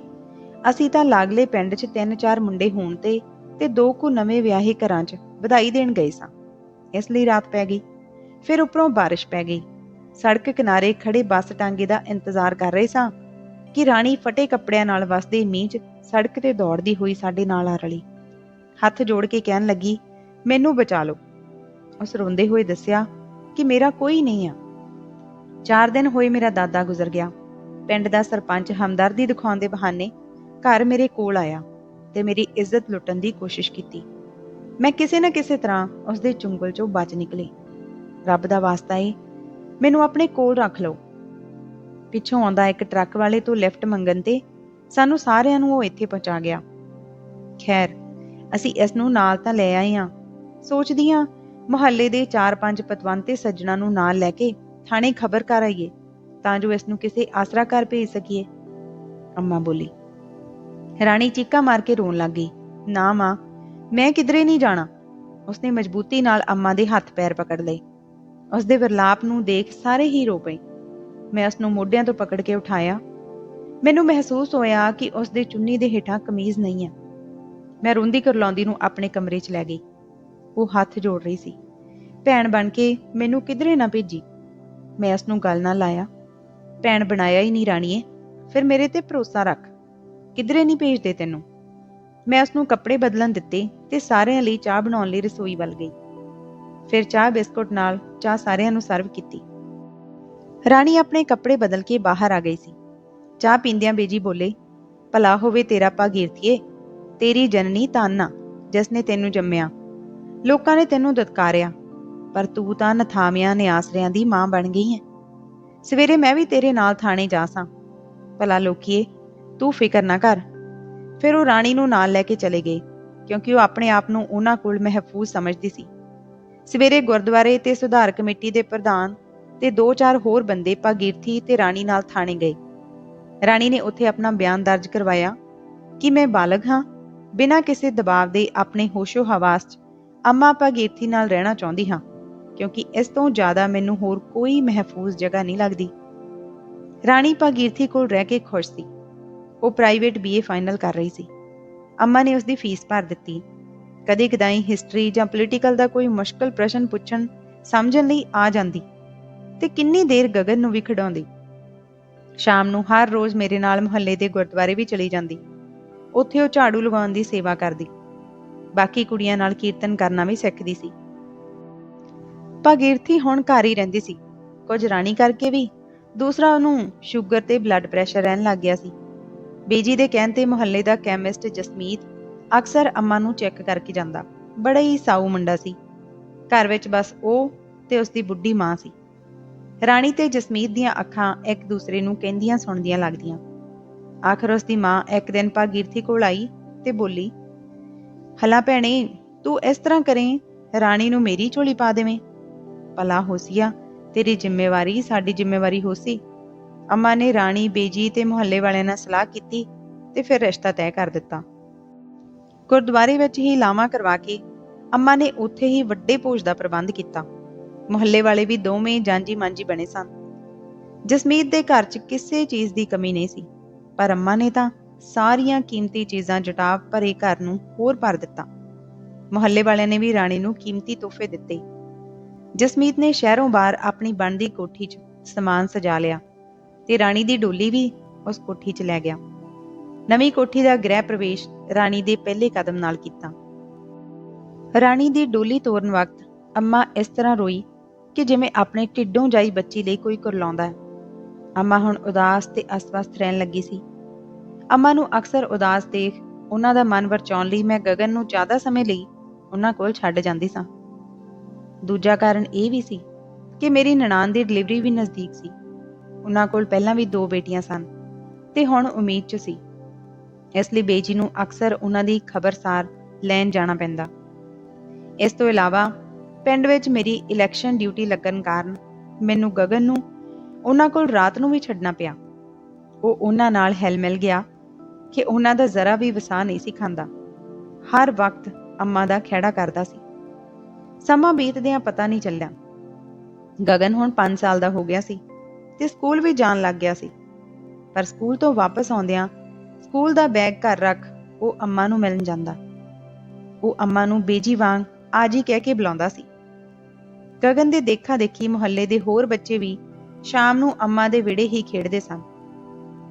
ਅਸੀਂ ਤਾਂ ਲਾਗਲੇ ਪਿੰਡ 'ਚ ਤਿੰਨ ਚਾਰ ਮੁੰਡੇ ਹੋਣ ਤੇ ਤੇ ਦੋ ਕੁ ਨਵੇਂ ਵਿਆਹੇ ਘਰਾਂ 'ਚ ਵਧਾਈ ਦੇਣ ਗਏ ਸਾਂ। ਇਸ ਲਈ ਰਾਤ ਪੈ ਗਈ। ਫਿਰ ਉੱਪਰੋਂ ਬਾਰਿਸ਼ ਪੈ ਗਈ। ਸੜਕ ਕਿਨਾਰੇ ਖੜੇ ਬੱਸ ਟਾਂਗੇ ਦਾ ਇੰਤਜ਼ਾਰ ਕਰ ਰਹੇ ਸਾਂ ਕਿ ਰਾਣੀ ਫਟੇ ਕੱਪੜਿਆਂ ਨਾਲ ਵਸਦੇ ਮੀਂਹ 'ਚ ਸੜਕ ਤੇ ਦੌੜਦੀ ਹੋਈ ਸਾਡੇ ਨਾਲ ਆ ਰਲੀ। ਹੱਥ ਜੋੜ ਕੇ ਕਹਿਣ ਲੱਗੀ, ਮੈਨੂੰ ਬਚਾ ਲਓ। ਉਸ ਰੋਂਦੇ ਹੋਏ ਦੱਸਿਆ ਕਿ ਮੇਰਾ ਕੋਈ ਨਹੀਂ ਆ। ਚਾਰ ਦਿਨ ਹੋਏ ਮੇਰਾ ਦਾਦਾ ਗੁਜ਼ਰ ਗਿਆ। ਪਿੰਡ ਦਾ ਸਰਪੰਚ ਹਮਦਰਦੀ ਦਿਖਾਉਣ ਦੇ ਬਹਾਨੇ ਘਰ ਮੇਰੇ ਕੋਲ ਆਇਆ ਤੇ ਮੇਰੀ ਇੱਜ਼ਤ ਲੁੱਟਣ ਦੀ ਕੋਸ਼ਿਸ਼ ਕੀਤੀ। ਮੈਂ ਕਿਸੇ ਨਾ ਕਿਸੇ ਤਰ੍ਹਾਂ ਉਸ ਦੇ ਚੁੰਗਲ ਚੋਂ ਬਚ ਨਿਕਲੀ। ਰੱਬ ਦਾ ਵਾਸਤਾ ਏ, ਮੈਨੂੰ ਆਪਣੇ ਕੋਲ ਰੱਖ ਲਓ। ਪਿੱਛੋਂ ਆਉਂਦਾ ਇੱਕ ਟਰੱਕ ਵਾਲੇ ਤੋਂ ਲਿਫਟ ਮੰਗਣ ਤੇ ਸਾਨੂੰ ਸਾਰਿਆਂ ਨੂੰ ਉਹ ਇੱਥੇ ਪਹੁੰਚਾ ਗਿਆ। ਖੈਰ, ਅਸੀਂ ਇਸ ਨੂੰ ਨਾਲ ਤਾਂ ਲੈ ਆਏ ਆ ਸੋਚਦੀ ਆ ਮੁਹੱਲੇ ਦੇ 4-5 ਪਤਵੰਤੇ ਸੱਜਣਾ ਨੂੰ ਨਾਲ ਲੈ ਕੇ ਥਾਣੇ ਖਬਰ ਕਰ ਆਈਏ, ਤਾਂ ਜੋ ਇਸ ਨੂੰ ਕਿਸੇ ਆਸਰਾ ਘਰ ਭੇਜ ਸਕੀਏ। ਅੰਮਾ ਬੋਲੀ, ਰਾਣੀ ਚੀਕਾ ਮਾਰ ਕੇ ਰੋਣ ਲੱਗ ਗਈ, ਨਾ ਮਾਂ, ਮੈਂ ਕਿਧਰੇ ਨਹੀਂ ਜਾਣਾ? ਉਸਨੇ ਮਜ਼ਬੂਤੀ ਨਾਲ ਅੰਮਾ ਦੇ ਹੱਥ ਪੈਰ ਪਕੜ ਲਏ। ਉਸਦੇ ਵਿਰਲਾਪ ਨੂੰ ਦੇਖ ਸਾਰੇ ਹੀ ਰੋ ਪਏ। ਮੈਂ ਉਸ ਨੂੰ ਮੋਢਿਆਂ ਤੋਂ ਪਕੜ ਕੇ ਉਠਾਇਆ। ਮੈਨੂੰ ਮਹਿਸੂਸ ਹੋਇਆ ਕਿ ਉਸ ਦੇ ਚੁੰਨੀ ਦੇ ਹੇਠਾਂ ਕਮੀਜ਼ ਨਹੀਂ ਹੈ। ਮੈਂ ਰੋਂਦੀ ਕਰਲਾਉਂਦੀ ਨੂੰ ਆਪਣੇ ਕਮਰੇ 'ਚ ਲੈ ਗਈ। ਉਹ ਹੱਥ ਜੋੜ ਰਹੀ ਸੀ। ਭੈਣ ਬਣ ਕੇ ਮੈਨੂੰ ਕਿਧਰੇ ਨਾ ਭੇਜੀ। ਮੈਂ ਉਸ ਨੂੰ ਗੱਲ ਨਾ ਲਾਇਆ। ਭੈਣ ਬਣਾਇਆ ਹੀ ਨਹੀਂ ਰਾਣੀਏ। ਫਿਰ ਮੇਰੇ ਤੇ ਭਰੋਸਾ ਰੱਖ। ਕਿਧਰੇ ਨਹੀਂ ਭੇਜਦੇ ਤੈਨੂੰ। ਮੈਂ ਉਸ ਨੂੰ ਕੱਪੜੇ ਬਦਲਣ ਦਿੱਤੇ ਤੇ ਸਾਰਿਆਂ ਲਈ ਚਾਹ ਬਣਾਉਣ ਲਈ ਰਸੋਈ ਵੱਲ ਗਈ। ਫਿਰ ਚਾਹ ਬਿਸਕੁਟ ਨਾਲ ਚਾਹ ਸਾਰਿਆਂ ਨੂੰ ਸਰਵ ਕੀਤੀ। ਰਾਣੀ ਆਪਣੇ ਕੱਪੜੇ ਬਦਲ ਕੇ ਬਾਹਰ ਆ ਗਈ ਸੀ। ਚਾਹ ਪੀਂਦਿਆਂ ਬੇਜੀ ਬੋਲੇ, ਭਲਾ ਹੋਵੇ ਤੇਰਾ ਭਾਗੀਰਥੀਏ ਤੇਰੀ ਜਨਨੀ ਤਾਨਾ ਜਿਸ ਨੇ ਤੈਨੂੰ ਜੰਮਿਆ। ਲੋਕਾਂ ਨੇ ਤੈਨੂੰ ਦਤਕਾਰਿਆ, ਪਰ ਤੂੰ ਤਾਂ ਨਥਾਮਿਆਂ ਨੇ ਆਸਰਿਆਂ ਦੀ ਮਾਂ ਬਣ ਗਈ ਹੈ। ਸਵੇਰੇ ਮੈਂ ਵੀ ਤੇਰੇ ਨਾਲ ਥਾਣੇ ਜਾ ਸਾਂ। ਭਲਾ ਲੋਕੀਏ, ਤੂੰ ਫਿਕਰ ਨਾ ਕਰ। ਫਿਰ ਉਹ ਰਾਣੀ ਨੂੰ ਨਾਲ ਲੈ ਕੇ ਚਲੇ ਗਏ, ਕਿਉਂਕਿ ਉਹ ਆਪਣੇ ਆਪ ਨੂੰ ਉਹਨਾਂ ਕੋਲ ਮਹਿਫੂਜ਼ ਸਮਝਦੀ ਸੀ। ਸਵੇਰੇ ਗੁਰਦੁਆਰੇ ਤੇ ਸੁਧਾਰ ਕਮੇਟੀ ਦੇ ਪ੍ਰਧਾਨ ਤੇ ਦੋ ਚਾਰ ਹੋਰ ਬੰਦੇ ਭਾਗੀਰਥੀ ਤੇ ਰਾਣੀ ਨਾਲ ਥਾਣੇ ਗਏ। ਰਾਣੀ ਨੇ ਉੱਥੇ ਆਪਣਾ ਬਿਆਨ ਦਰਜ ਕਰਵਾਇਆ ਕਿ ਮੈਂ ਬਾਲਗ ਹਾਂ, ਬਿਨਾਂ ਕਿਸੇ ਦਬਾਅ ਦੇ ਆਪਣੇ ਹੋਸ਼ੋ ਹਵਾਸ 'ਚ ਅੰਮਾ ਭਾਗੀਰਥੀ ਨਾਲ ਰਹਿਣਾ ਚਾਹੁੰਦੀ ਹਾਂ, ਕਿਉਂਕਿ ਇਸ ਤੋਂ ਜ਼ਿਆਦਾ ਮੈਨੂੰ ਹੋਰ ਕੋਈ ਮਹਿਫੂਜ਼ ਜਗ੍ਹਾ ਨਹੀਂ ਲੱਗਦੀ। ਰਾਣੀ ਭਾਗੀਰਥੀ ਕੋਲ ਰਹਿ ਕੇ ਖੁਸ਼ ਸੀ। ਉਹ ਪ੍ਰਾਈਵੇਟ ਬੀਏ ਫਾਈਨਲ ਕਰ ਰਹੀ ਸੀ। ਅੰਮਾ ਨੇ ਉਸ ਦੀ ਫੀਸ ਭਰ ਦਿੱਤੀ। ਕਦੇ ਕਦਾਈ ਹਿਸਟਰੀ ਜਾਂ ਪੋਲੀਟੀਕਲ ਦਾ ਕੋਈ ਮੁਸ਼ਕਲ ਪ੍ਰਸ਼ਨ ਪੁੱਛਣ ਸਮਝਣ ਲਈ ਆ ਜਾਂਦੀ ਤੇ ਕਿੰਨੀ ਦੇਰ ਗਗਨ ਨੂੰ ਵੀ ਖਿਡਾਉਂਦੀ। ਸ਼ਾਮ ਨੂੰ ਹਰ ਰੋਜ਼ ਮੇਰੇ ਨਾਲ ਮੁਹੱਲੇ ਦੇ ਗੁਰਦੁਆਰੇ ਵੀ ਚਲੀ ਜਾਂਦੀ। ਉੱਥੇ ਉਹ ਝਾੜੂ ਲਗਾਉਣ ਦੀ ਸੇਵਾ ਕਰਦੀ। ਬਾਕੀ ਕੁੜੀਆਂ ਨਾਲ ਕੀਰਤਨ ਕਰਨਾ ਵੀ ਸਿੱਖਦੀ ਸੀ। ਭਾਗੀਰਥੀ ਹੁਣ ਘਰ ਹੀ ਰਹਿੰਦੀ ਸੀ। ਕੁਝ ਰਾਣੀ ਕਰਕੇ ਵੀ ਦੂਸਰਾ ਉਹਨੂੰ ਸ਼ੂਗਰ ਤੇ ਬਲੱਡ ਪ੍ਰੈਸ਼ਰ ਰਹਿਣ ਲੱਗ ਗਿਆ ਸੀ। ਬੀਜੀ ਦੇ ਕਹਿਣ ਤੇ ਮੁਹੱਲੇ ਦਾ ਕੈਮਿਸਟ ਜਸਮੀਤ ਅਕਸਰ ਅੰਮਾ ਨੂੰ ਚੈੱਕ ਕਰਕੇ ਜਾਂਦਾ। ਬੜਾ ਹੀ ਸਾਊ ਮੁੰਡਾ ਸੀ। ਘਰ ਵਿੱਚ ਬਸ ਉਹ ਤੇ ਉਸ ਦੀ ਬੁੱਢੀ ਮਾਂ ਸੀ। ਰਾਣੀ ਤੇ ਜਸਮੀਤ ਦੀਆਂ ਅੱਖਾਂ ਇੱਕ ਦੂਸਰੇ ਨੂੰ ਕਹਿੰਦੀਆਂ ਸੁਣਦੀਆਂ ਲੱਗਦੀਆਂ। ਆਖਰ ਉਸ ਦੀ ਮਾਂ ਇੱਕ ਦਿਨ ਭਾਗੀਰਥੀ ਕੋਲ ਆਈ ਤੇ ਬੋਲੀ ਹਲਾ ਭੈਣੇ, ਤੂੰ ਇਸ ਤਰ੍ਹਾਂ ਕਰੇ, ਰਾਣੀ ਨੂੰ ਮੇਰੀ ਝੋਲੀ ਪਾ ਦੇਵੇਂ। ਭਲਾ ਹੋਸੀਆ ਤੇਰੀ ਜ਼ਿੰਮੇਵਾਰੀ ਸਾਡੀ ਜ਼ਿੰਮੇਵਾਰੀ ਹੋਸੀ ਅੰਮਾ ਨੇ ਰਾਣੀ, ਬੇਜੀ ਤੇ ਮੁਹੱਲੇ ਵਾਲਿਆਂ ਨਾਲ ਸਲਾਹ ਕੀਤੀ ਤੇ ਫਿਰ ਰਿਸ਼ਤਾ ਤੈਅ ਕਰ ਦਿੱਤਾ। ਗੁਰਦੁਆਰੇ ਵਿੱਚ ਹੀ ਲਾਵਾਂ ਕਰਵਾ ਕੇ ਅੰਮਾ ਨੇ ਉੱਥੇ ਹੀ ਵੱਡੇ ਭੋਜ ਦਾ ਪ੍ਰਬੰਧ ਕੀਤਾ। ਮੁਹੱਲੇ ਵਾਲੇ ਵੀ ਦੋਵੇਂ ਜਾਂਜੀ ਮਾਂਜੀ ਬਣੇ ਸਨ। ਜਸਮੀਤ ਦੇ ਘਰ 'ਚ ਕਿਸੇ ਚੀਜ਼ ਦੀ ਕਮੀ ਨਹੀਂ ਸੀ, ਪਰ ਅੰਮਾ ਨੇ ਤਾਂ ਸਾਰੀਆਂ ਕੀਮਤੀ ਚੀਜ਼ਾਂ ਜਟਾਵ ਭਰੇ ਘਰ ਨੂੰ ਹੋਰ ਭਰ ਦਿੱਤਾ। ਮੁਹੱਲੇ ਵਾਲਿਆਂ ਨੇ ਵੀ ਰਾਣੀ ਨੂੰ ਕੀਮਤੀ ਤੋਹਫੇ ਦਿੱਤੇ। ਜਸਮੀਤ ਨੇ ਸ਼ਹਿਰੋਂ ਬਾਹਰ ਆਪਣੀ ਬਣਦੀ ਕੋਠੀ 'ਚ ਸਮਾਨ ਸਜਾ ਲਿਆ ਤੇ ਰਾਣੀ ਦੀ ਡੋਲੀ ਵੀ ਉਸ ਕੋਠੀ 'ਚ ਲੈ ਗਿਆ। ਨਵੀਂ ਕੋਠੀ ਦਾ ਗ੍ਰਹਿ ਪ੍ਰਵੇਸ਼ ਰਾਣੀ ਦੇ ਪਹਿਲੇ ਕਦਮ ਨਾਲ ਕੀਤਾ। ਰਾਣੀ ਦੀ ਡੋਲੀ ਤੋਰਨ ਵਕਤ ਅੰਮਾ ਇਸ ਤਰ੍ਹਾਂ ਰੋਈ ਕਿ ਜਿਵੇਂ ਆਪਣੇ ਢਿੱਡੋਂ ਜਾਈ ਬੱਚੀ ਲਈ ਕੋਈ ਕੁਰਲਾਉਂਦਾ ਹੈ। ਅੰਮਾ ਹੁਣ ਉਦਾਸ ਤੇ ਅਸਵਸਥ ਰਹਿਣ ਲੱਗੀ ਸੀ। ਅੰਮਾ ਨੂੰ ਅਕਸਰ ਉਦਾਸ ਦੇਖ ਉਹਨਾਂ ਦਾ ਮਨ ਵਰਚਾਉਣ ਲਈ ਮੈਂ ਗਗਨ ਨੂੰ ਜ਼ਿਆਦਾ ਸਮੇਂ ਲਈ ਉਹਨਾਂ ਕੋਲ ਛੱਡ ਜਾਂਦੀ ਸਾਂ। ਦੂਜਾ ਕਾਰਨ ਇਹ ਵੀ ਸੀ ਕਿ ਮੇਰੀ ਨਨਾਣ ਦੀ ਡਿਲੀਵਰੀ ਵੀ ਨਜ਼ਦੀਕ ਸੀ। ਉਹਨਾਂ ਕੋਲ ਪਹਿਲਾਂ ਵੀ ਦੋ ਬੇਟੀਆਂ ਸਨ ਤੇ ਹੁਣ ਉਮੀਦ 'ਚ ਸੀ। ਇਸ ਲਈ ਬੇਜੀ ਨੂੰ ਅਕਸਰ ਉਹਨਾਂ ਦੀ ਖਬਰਸਾਰ ਲੈਣ ਜਾਣਾ ਪੈਂਦਾ। ਇਸ ਤੋਂ ਇਲਾਵਾ ਪਿੰਡ ਵਿੱਚ ਮੇਰੀ ਇਲੈਕਸ਼ਨ ਡਿਊਟੀ ਲੱਗਣ ਕਾਰਨ ਮੈਨੂੰ ਗਗਨ ਨੂੰ ਉਹਨਾਂ ਕੋਲ ਰਾਤ ਨੂੰ ਵੀ ਛੱਡਣਾ ਪਿਆ। ਉਹ ਉਹਨਾਂ ਨਾਲ ਹਿਲ ਮਿਲ ਗਿਆ ਕਿ ਉਹਨਾਂ ਦਾ ਜ਼ਰਾ ਵੀ ਵਸਾ ਨਹੀਂ ਸੀ ਖਾਂਦਾ। ਹਰ ਵਕਤ ਅੰਮਾ ਦਾ ਖਹਿੜਾ ਕਰਦਾ ਸੀ। ਸਮਾਂ ਬੀਤਦਿਆਂ ਪਤਾ ਨਹੀਂ ਚੱਲਿਆ। ਗਗਨ ਹੁਣ 5 ਸਾਲ ਦਾ ਹੋ ਗਿਆ ਸੀ ਤੇ ਸਕੂਲ ਵੀ ਜਾਣ ਲੱਗ ਗਿਆ ਸੀ। ਪਰ ਸਕੂਲ ਤੋਂ ਵਾਪਸ ਆਉਂਦਿਆਂ ਸਕੂਲ ਦਾ ਬੈਗ ਘਰ ਰੱਖ ਉਹ ਅੰਮਾ ਨੂੰ ਮਿਲਣ ਜਾਂਦਾ। ਉਹ ਅੰਮਾ ਨੂੰ ਬੇਜੀ ਵਾਂਗ ਆਜੀ ਕਹਿ ਕੇ ਬੁਲਾਉਂਦਾ ਸੀ। ਗਗਨ ਦੇ ਦੇਖਾ ਦੇਖੀ ਮੁਹੱਲੇ ਦੇ ਹੋਰ ਬੱਚੇ ਵੀ ਸ਼ਾਮ ਨੂੰ ਅੰਮਾ ਦੇ ਵਿੜੇ ਹੀ ਖੇਡਦੇ ਸਨ।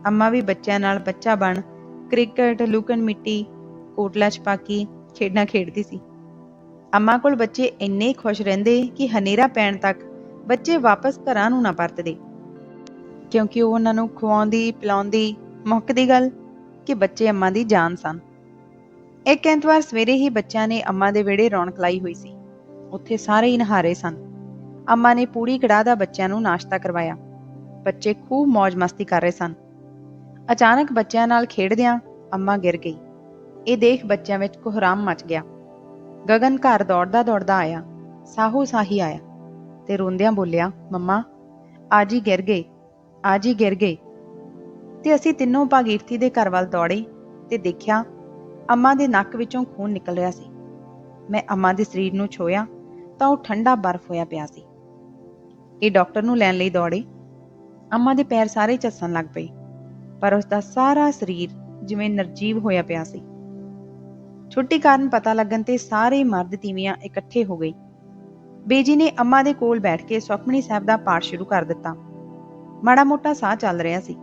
ਅੰਮਾ ਵੀ ਬੱਚਿਆਂ ਨਾਲ ਬੱਚਾ ਬਣ ਕ੍ਰਿਕਟ, ਲੁਕਣ ਮਿੱਟੀ, ਕੋਟਲਾ ਛਪਾਕੀ ਖੇਡਾਂ ਖੇਡਦੀ ਸੀ। ਅੰਮਾ ਕੋਲ ਬੱਚੇ ਇੰਨੇ ਖੁਸ਼ ਰਹਿੰਦੇ ਕਿ ਹਨੇਰਾ ਪੈਣ ਤੱਕ ਬੱਚੇ ਵਾਪਸ ਘਰਾਂ ਨੂੰ ਨਾ ਪਰਤਦੇ। ਕਿਉਂਕਿ ਉਹ ਉਹਨਾਂ ਨੂੰ ਖਵਾਉਂਦੀ ਪਿਲਾਉਂਦੀ, ਮੁੱਕਦੀ ਗੱਲ ਕਿ ਬੱਚੇ ਅੰਮਾ ਦੀ ਜਾਨ ਸਨ। ਇੱਕ ਐਤਵਾਰ ਸਵੇਰੇ ਹੀ ਬੱਚਿਆਂ ਨੇ ਅੰਮਾ ਦੇ ਵਿਹੜੇ ਰੌਣਕ ਲਾਈ ਹੋਈ ਸੀ। ਉੱਥੇ ਸਾਰੇ ਹੀ ਨਹਾਰੇ ਸਨ। ਅੰਮਾ ਨੇ ਪੂਰੀ ਕੜਾਹ ਦਾ ਬੱਚਿਆਂ ਨੂੰ ਨਾਸ਼ਤਾ ਕਰਵਾਇਆ। ਬੱਚੇ ਖੂਬ ਮौज ਮਸਤੀ ਕਰ ਰਹੇ ਸਨ। ਅਚਾਨਕ ਬੱਚਿਆਂ ਨਾਲ ਖੇਡਦਿਆਂ ਅੰਮਾ ਗਿਰ ਗਈ। ਇਹ ਦੇਖ ਬੱਚਿਆਂ ਵਿੱਚ ਕੋਹਰਾਮ ਮਚ ਗਿਆ। ਗਗਨ ਘਰ ਦੌੜਦਾ ਦੌੜਦਾ ਆਇਆ। ਸਾਹੂ ਸਾਹੀ ਆਇਆ ਤੇ ਰੋਂਦਿਆਂ ਬੋਲਿਆ, ਮੰਮਾ ਅੱਜ ਹੀ ਗਿਰ ਗਏ ਅੱਜ ਹੀ ਗਿਰ ਗਏ। ਤੇ ਅਸੀਂ ਤਿੰਨੋਂ ਭਾਗੀਰਥੀ ਦੇ ਘਰ ਵੱਲ ਦੌੜੇ ਤੇ ਦੇਖਿਆ ਅੰਮਾ ਦੇ ਨੱਕ ਵਿੱਚੋਂ ਖੂਨ ਨਿਕਲ ਰਿਹਾ ਸੀ। ਮੈਂ ਅੰਮਾ ਦੇ ਸਰੀਰ ਨੂੰ ਛੋਇਆ ਤਾਂ ਉਹ ਠੰਡਾ ਬਰਫ਼ ਹੋਇਆ ਪਿਆ ਸੀ। ਇਹ ਡਾਕਟਰ ਨੂੰ ਲੈਣ ਲਈ ਦੌੜੇ। ਅੰਮਾ ਦੇ ਪੈਰ ਸਾਰੇ ਝੱਸਣ ਲੱਗ ਪਏ, ਪਰ ਉਸ ਦਾ ਸਾਰਾ ਸਰੀਰ ਜਿਵੇਂ ਨਰਜੀਵ ਹੋਇਆ ਪਿਆ ਸੀ। ਛੁੱਟੀ ਕਾਰਨ ਪਤਾ ਲੱਗਣ ਤੇ ਸਾਰੇ ਮਰਦ ਤੀਵੀਆਂ ਇਕੱਠੇ ਹੋ ਗਏ। ਬੇਜੀ ਨੇ ਅੰਮਾ ਦੇ ਕੋਲ ਬੈਠ ਕੇ ਸੁਖਮਨੀ ਸਾਹਿਬ ਦਾ ਪਾਠ ਸ਼ੁਰੂ ਕਰ ਦਿੱਤਾ। ਮਾੜਾ ਮੋਟਾ ਸਾਹ ਚੱਲ ਰਿਹਾ ਸੀ,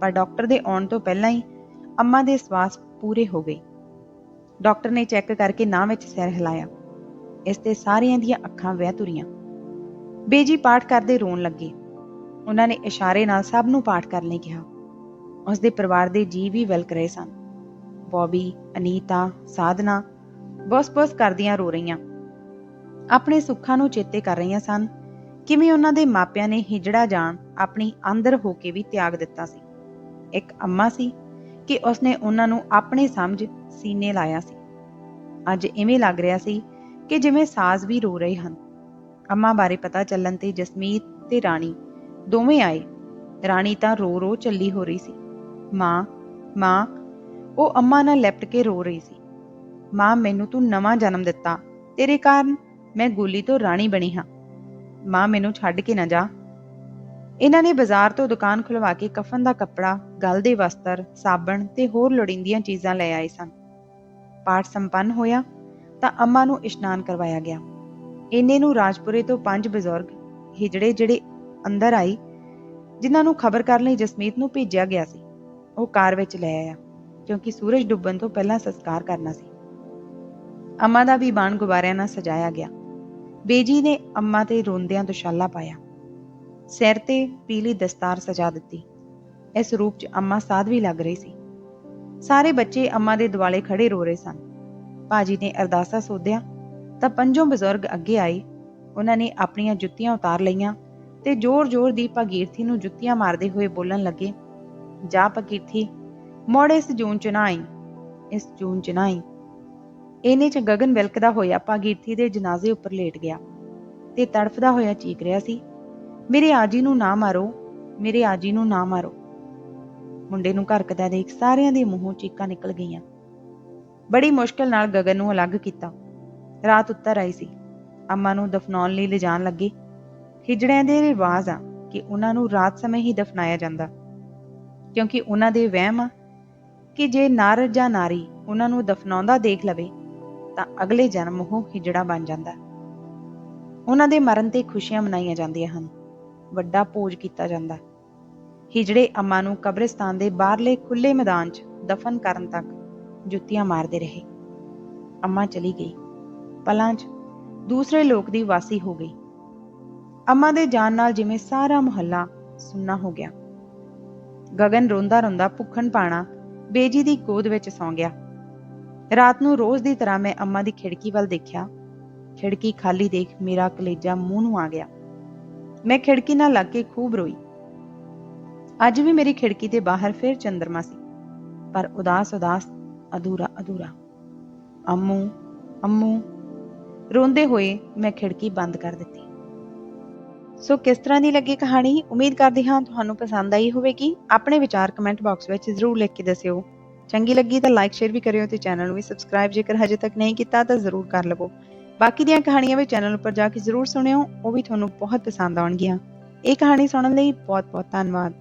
ਪਰ ਡਾਕਟਰ ਦੇ ਆਉਣ ਤੋਂ ਪਹਿਲਾਂ ਹੀ ਅੰਮਾ ਦੇ ਸਵਾਸ ਪੂਰੇ ਹੋ ਗਏ। ਡਾਕਟਰ ਨੇ ਚੈੱਕ ਕਰਕੇ ਨਾਂ ਵਿੱਚ ਸਿਰ ਹਿਲਾਇਆ। ਇਸ ਤੇ ਸਾਰਿਆਂ ਦੀਆਂ ਅੱਖਾਂ ਵਹਿ ਤੁਰੀਆਂ। ਬੇਜੀ ਪਾਠ ਕਰਦੇ ਰੋਣ ਲੱਗੇ। ਉਹਨਾਂ ਨੇ ਇਸ਼ਾਰੇ ਨਾਲ ਸਭ ਨੂੰ ਪਾਠ ਕਰਨ ਲਈ ਕਿਹਾ। ਉਸ ਦੇ ਪਰਿਵਾਰ ਦੇ ਜੀ ਵੀ ਵੈਲਕ ਰਹੇ ਸਨ। ਬੌਬੀ, ਅਨੀਤਾ, ਸਾਧਨਾ ਬਸ-ਬਸ ਕਰਦੀਆਂ ਰੋ ਰਹੀਆਂ। ਆਪਣੇ ਸੁੱਖਾਂ ਨੂੰ ਚੇਤੇ ਕਰ ਰਹੀਆਂ ਸਨ, ਕਿਵੇਂ ਉਹਨਾਂ ਦੇ ਮਾਪਿਆਂ ਨੇ ਹਿਜੜਾ ਜਾਣ ਆਪਣੀ ਅੰਦਰ ਹੋ ਕੇ ਵੀ ਤਿਆਗ ਦਿੱਤਾ ਸੀ। ਇੱਕ ਅੰਮਾ ਸੀ ਕਿ ਉਸਨੇ ਉਹਨਾਂ ਨੂੰ ਆਪਣੇ ਸਮਝ ਸੀਨੇ ਲਾਇਆ ਸੀ। ਅੱਜ ਇਵੇਂ ਲੱਗ ਰਿਹਾ ਸੀ ਕਿ ਜਿਵੇਂ ਸਾਜ਼ ਵੀ ਰੋ ਰਹੇ ਹਨ। ਅੰਮਾ ਬਾਰੇ ਪਤਾ ਚੱਲਣ ਤੇ ਜਸਮੀਤ ਤੇ ਰਾਣੀ ਦੋਵੇਂ ਆਏ। ਰਾਣੀ ਤਾਂ ਰੋ ਰੋ ਚੱਲੀ ਹੋ ਰਹੀ ਸੀ। ਮਾਂ ਮਾਂ, ਉਹ ਅੰਮਾ ਨਾਲ ਲਿਪਟ ਕੇ ਰੋ ਰਹੀ ਸੀ। ਮਾਂ, ਮੈਨੂੰ ਤੂੰ ਨਵਾਂ ਜਨਮ ਦਿੱਤਾ। ਤੇਰੇ ਕਾਰਨ ਮੈਂ ਗੋਲੀ ਤੋਂ ਰਾਣੀ ਬਣੀ ਹਾਂ। ਮਾਂ, ਮੈਨੂੰ ਛੱਡ ਕੇ ਨਾ ਜਾ। ਇਹਨਾਂ ਨੇ ਬਾਜ਼ਾਰ ਤੋਂ ਦੁਕਾਨ ਖੁਲਵਾ ਕੇ ਕਫਨ ਦਾ ਕੱਪੜਾ, ਗਲ ਦੇ ਵਸਤਰ, ਸਾਬਣ ਤੇ ਹੋਰ ਲੋੜੀਂਦੀਆਂ ਚੀਜ਼ਾਂ ਲੈ ਆਏ ਸਨ। ਪਾਠ ਸੰਪੰਨ ਹੋਇਆ ਤਾਂ ਅੰਮਾ ਨੂੰ ਇਸ਼ਨਾਨ ਕਰਵਾਇਆ ਗਿਆ। ਇੰਨੇ ਨੂੰ ਰਾਜਪੁਰੇ ਤੋਂ ਪੰਜ ਬਜ਼ੁਰਗ, ਹਿਜੜੇ ਜਿਹੜੇ ਅੰਦਰ ਆਈ ਜਿਨ੍ਹਾਂ ਨੂੰ ਖਬਰ ਕਰਨ ਲਈ ਜਸਮੀਤ ਨੂੰ ਭੇਜਿਆ ਗਿਆ ਸੀ। ਉਹ ਕਾਰ ਵਿੱਚ ਲੈ ਆਇਆ, ਕਿਉਂਕਿ ਸੂਰਜ ਡੁੱਬਣ ਤੋਂ ਪਹਿਲਾਂ ਸੰਸਕਾਰ ਕਰਨਾ ਸੀ। ਅੰਮਾ ਦਾ ਵੀ ਬਾਣ ਗੁਬਾਰਿਆਂ ਨਾਲ ਸਜਾਇਆ ਗਿਆ। ਬੇਜੀ ਨੇ ਅੰਮਾ ਤੇ ਰੋਂਦਿਆਂ ਦੁਸ਼ਾਲਾ ਪਾਇਆ। ਸਿਰ ਤੇ ਪੀਲੀ ਦਸਤਾਰ ਸਜਾ ਦਿੱਤੀ। ਇਸ ਰੂਪ 'ਚ ਅੰਮਾ ਸਾਧਵੀ ਲੱਗ ਰਹੀ ਸੀ। ਸਾਰੇ ਬੱਚੇ ਅੰਮਾ ਦੇ ਦੁਆਲੇ ਖੜੇ ਰੋ ਰਹੇ ਸਨ। ਭਾਜੀ ਨੇ ਅਰਦਾਸਾ ਸੋਧਿਆ, ਤਾਂ ਪੰਜੋਂ ਬਜ਼ੁਰਗ ਅੱਗੇ ਆਏ। ਉਹਨਾਂ ਨੇ ਆਪਣੀਆਂ ਜੁੱਤੀਆਂ ਉਤਾਰ ਲਈਆਂ ਤੇ ਜ਼ੋਰ-ਜ਼ੋਰ ਦੀ ਭਗੀਰਥੀ ਨੂੰ ਜੁੱਤੀਆਂ ਮਾਰਦੇ ਹੋਏ ਬੋਲਣ ਲੱਗੇ ਜਾ ਭਗੀਰਥੀ ਮੋੜ ਇਸ ਜੂਨ ਚ ਨਾ ਆਈ, ਇਸ ਜੂਨ ਚ ਨਾ ਆਈ। ਇਹਨੇ ਚ ਗਗਨ ਵਿਲਕਦਾ ਹੋਇਆ ਭਾਗੀਰਥੀ ਦੇ ਜਨਾਜ਼ੇ ਉੱਪਰ ਲੇਟ ਗਿਆ ਤੇ ਤੜਫਦਾ ਹੋਇਆ ਚੀਕ ਰਿਹਾ ਸੀ, ਮੇਰੇ ਆਜੀ ਨੂੰ ਨਾ ਮਾਰੋ, ਮੇਰੇ ਆਜੀ ਨੂੰ ਨਾ ਮਾਰੋ। ਮੁੰਡੇ ਨੂੰ ਘਰਕਦਾ ਦੇਖ ਸਾਰਿਆਂ ਦੇ ਮੂੰਹੋਂ ਚੀਕਾਂ ਨਿਕਲ ਗਈਆਂ। ਬੜੀ ਮੁਸ਼ਕਲ ਨਾਲ ਗਗਨ ਨੂੰ ਅਲੱਗ ਕੀਤਾ। ਰਾਤ ਉੱਤਰ ਆਈ ਸੀ। ਅੰਮਾ ਨੂੰ ਦਫਨਾਉਣ ਲਈ ਲਿਜਾਣ ਲੱਗੇ। ਖਿਜੜਿਆਂ ਦੇ ਰਿਵਾਜ ਆ ਕਿ ਉਹਨਾਂ ਨੂੰ ਰਾਤ ਸਮੇਂ ਹੀ ਦਫਨਾਇਆ ਜਾਂਦਾ। ਕਿਉਂਕਿ ਉਹਨਾਂ ਦੇ ਵਹਿਮ ਆ ਕਿ ਜੇ ਨਰ ਜਾਂ ਨਾਰੀ ਉਹਨਾਂ ਨੂੰ ਦਫਨਾਉਂਦਾ ਦੇਖ ਲਵੇ, ਤਾਂ ਅਗਲੇ ਜਨਮ ਉਹ ਹਿਜੜਾ ਬਣ ਜਾਂਦਾ। ਉਹਨਾਂ ਦੇ ਮਰਨ ਤੇ ਖੁਸ਼ੀਆਂ ਮਨਾਈਆਂ ਜਾਂਦੀਆਂ ਹਨ, ਵੱਡਾ ਭੋਜ ਕੀਤਾ ਜਾਂਦਾ। ਹਿਜੜੇ ਅੰਮਾ ਨੂੰ ਕਬਰਿਸਤਾਨ ਦੇ ਬਾਹਰਲੇ ਖੁੱਲੇ ਮੈਦਾਨ 'ਚ ਦਫਨ ਕਰਨ ਤੱਕ ਜੁੱਤੀਆਂ ਮਾਰਦੇ ਰਹੇ। ਅੰਮਾ ਚਲੀ ਗਈ। ਪਲਾਂ 'ਚ ਦੂਸਰੇ ਲੋਕ ਦੀ ਵਾਸੀ ਹੋ ਗਈ। ਅੰਮਾ ਦੇ ਜਾਣ ਨਾਲ ਜਿਵੇਂ ਸਾਰਾ ਮੁਹੱਲਾ ਸੁੰਨਾ ਹੋ ਗਿਆ। ਗਗਨ ਰੋਂਦਾ ਰੋਂਦਾ ਭੁੱਖਣ ਪਾਣਾ ਬੇਜੀ ਦੀ ਗੋਦ ਵਿੱਚ ਸੌਂ ਗਿਆ। ਰਾਤ ਨੂੰ ਰੋਜ਼ ਦੀ ਤਰ੍ਹਾਂ ਮੈਂ ਅੰਮਾ ਦੀ ਖਿੜਕੀ ਵੱਲ ਦੇਖਿਆ। ਖਿੜਕੀ ਖਾਲੀ ਦੇਖ ਮੇਰਾ ਕਲੇਜਾ ਮੂੰਹ ਨੂੰ ਆ ਗਿਆ। ਮੈਂ ਖਿੜਕੀ ਨਾਲ ਲੱਗ ਕੇ ਖੂਬ ਰੋਈ। ਅੱਜ ਵੀ ਮੇਰੀ ਖਿੜਕੀ ਦੇ ਬਾਹਰ ਫਿਰ ਚੰਦਰਮਾ ਸੀ। ਪਰ ਉਦਾਸ ਉਦਾਸ, ਅਧੂਰਾ ਅਧੂਰਾ। ਅੰਮੂ ਅੰਮੂ। ਰੋਂਦੇ ਹੋਏ ਮੈਂ ਖਿੜਕੀ ਬੰਦ ਕਰ ਦਿੱਤੀ। ਸੋ ਕਿਸ ਤਰ੍ਹਾਂ ਦੀ ਲੱਗੀ ਕਹਾਣੀ? ਉਮੀਦ ਕਰਦੀ ਹਾਂ ਤੁਹਾਨੂੰ ਪਸੰਦ ਆਈ ਹੋਵੇਗੀ। ਆਪਣੇ ਵਿਚਾਰ ਕਮੈਂਟ ਬਾਕਸ ਵਿੱਚ ਜ਼ਰੂਰ ਲਿਖ ਕੇ ਦੱਸਿਓ। ਚੰਗੀ ਲੱਗੀ ਤਾਂ ਲਾਈਕ ਸ਼ੇਅਰ ਵੀ ਕਰਿਓ ਤੇ ਚੈਨਲ ਨੂੰ ਵੀ ਸਬਸਕ੍ਰਾਈਬ ਜੇਕਰ ਹਜੇ ਤੱਕ ਨਹੀਂ ਕੀਤਾ ਤਾਂ ਜ਼ਰੂਰ ਕਰ ਲਵੋ। ਬਾਕੀ ਦੀਆਂ ਕਹਾਣੀਆਂ ਵੀ ਚੈਨਲ ਉੱਪਰ ਜਾ ਕੇ ਜ਼ਰੂਰ ਸੁਣਿਓ, ਉਹ ਵੀ ਤੁਹਾਨੂੰ ਬਹੁਤ ਪਸੰਦ ਆਉਣਗੀਆਂ। ਇਹ ਕਹਾਣੀ ਸੁਣਨ ਲਈ ਬਹੁਤ ਬਹੁਤ ਧੰਨਵਾਦ।